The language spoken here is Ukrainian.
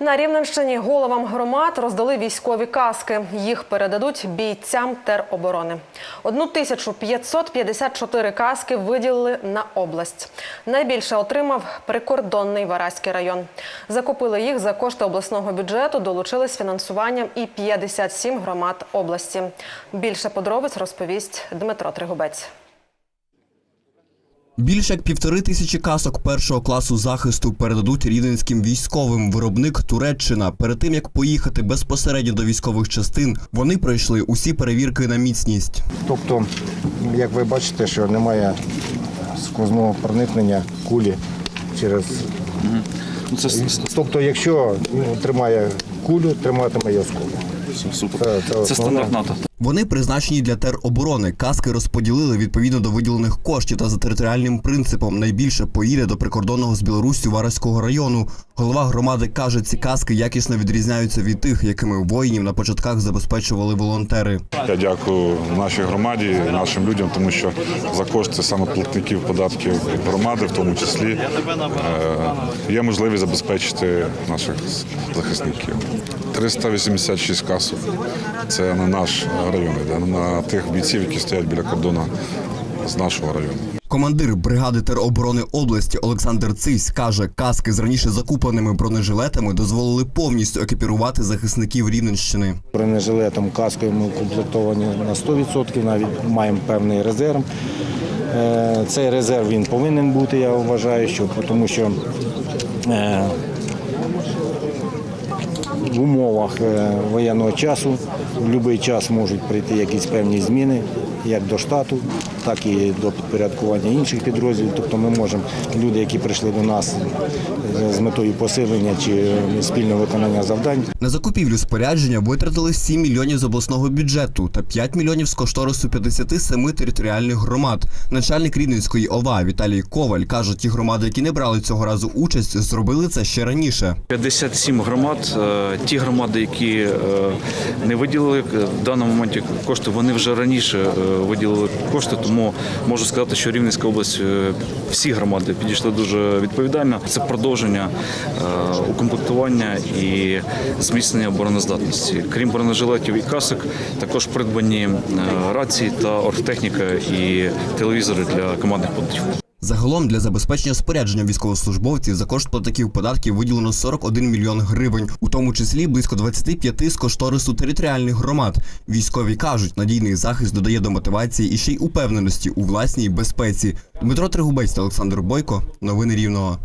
На Рівненщині головам громад роздали військові каски. Їх передадуть бійцям тероборони. 1554 каски виділили на область. Найбільше отримав прикордонний Вараський район. Закупили їх за кошти обласного бюджету, долучились фінансуванням і 57 громад області. Більше подробиць розповість Дмитро Тригубець. Більше як півтори тисячі касок першого класу захисту передадуть рівненським військовим. Виробник Туреччина. Перед тим як поїхати безпосередньо до військових частин, вони пройшли усі перевірки на міцність. Тобто, як ви бачите, що немає сквозного проникнення кулі через. Ну, це Тобто, якщо тримає кулю, триматиме і осколок. с- супер. Це- це Це стандарт НАТО. Вони призначені для тероборони. Каски розподілили відповідно до виділених коштів та за територіальним принципом. Найбільше поїде до прикордонного з Білоруссю Вараського району. Голова громади каже, ці каски якісно відрізняються від тих, якими воїнів на початках забезпечували волонтери. Я дякую нашій громаді, нашим людям, тому що за кошти саме платників податків громади, в тому числі, е, є можливість забезпечити наших захисників. 386 касок. Це на наш район, йде, на тих бійців, які стоять біля кордону з нашого району. Командир бригади тероборони області Олександр Цись каже, каски з раніше закупленими бронежилетами дозволили повністю екіпірувати захисників Рівненщини. Бронежилетом, каскою ми укомплектовані на 100%, навіть маємо певний резерв. Е, Цей резерв він повинен бути, я вважаю, що, тому що е, в умовах е, воєнного часу. В будь-який час можуть прийти якісь певні зміни, як до штату, так і до підпорядкування інших підрозділів. Тобто ми можемо, люди, які прийшли до нас з метою посилення чи спільного виконання завдань, На закупівлю спорядження витратили 7 мільйонів з обласного бюджету та 5 мільйонів з кошторису 57 територіальних громад. Начальник Рівненської ОВА Віталій Коваль каже, ті громади, які не брали цього разу участь, зробили це ще раніше. 57 громад. Е, Ті громади, які е, не виділили е, в даному моменті кошти, вони вже раніше е, виділили кошти. Тому можу сказати, що Рівненська область, е, всі громади підійшли дуже відповідально. Це продовження е, укомплектування і зміцнення обороноздатності. Крім бронежилетів і касок, також придбані е, рації та оргтехніка і телевізори для командних пунктів. Загалом для забезпечення спорядження військовослужбовців за кошт платників податків виділено 41 мільйон гривень, у тому числі близько 25 з кошторису територіальних громад. Військові кажуть, надійний захист додає до мотивації і ще й упевненості у власній безпеці. Дмитро Тригубець та Олександр Бойко. Новини Рівного.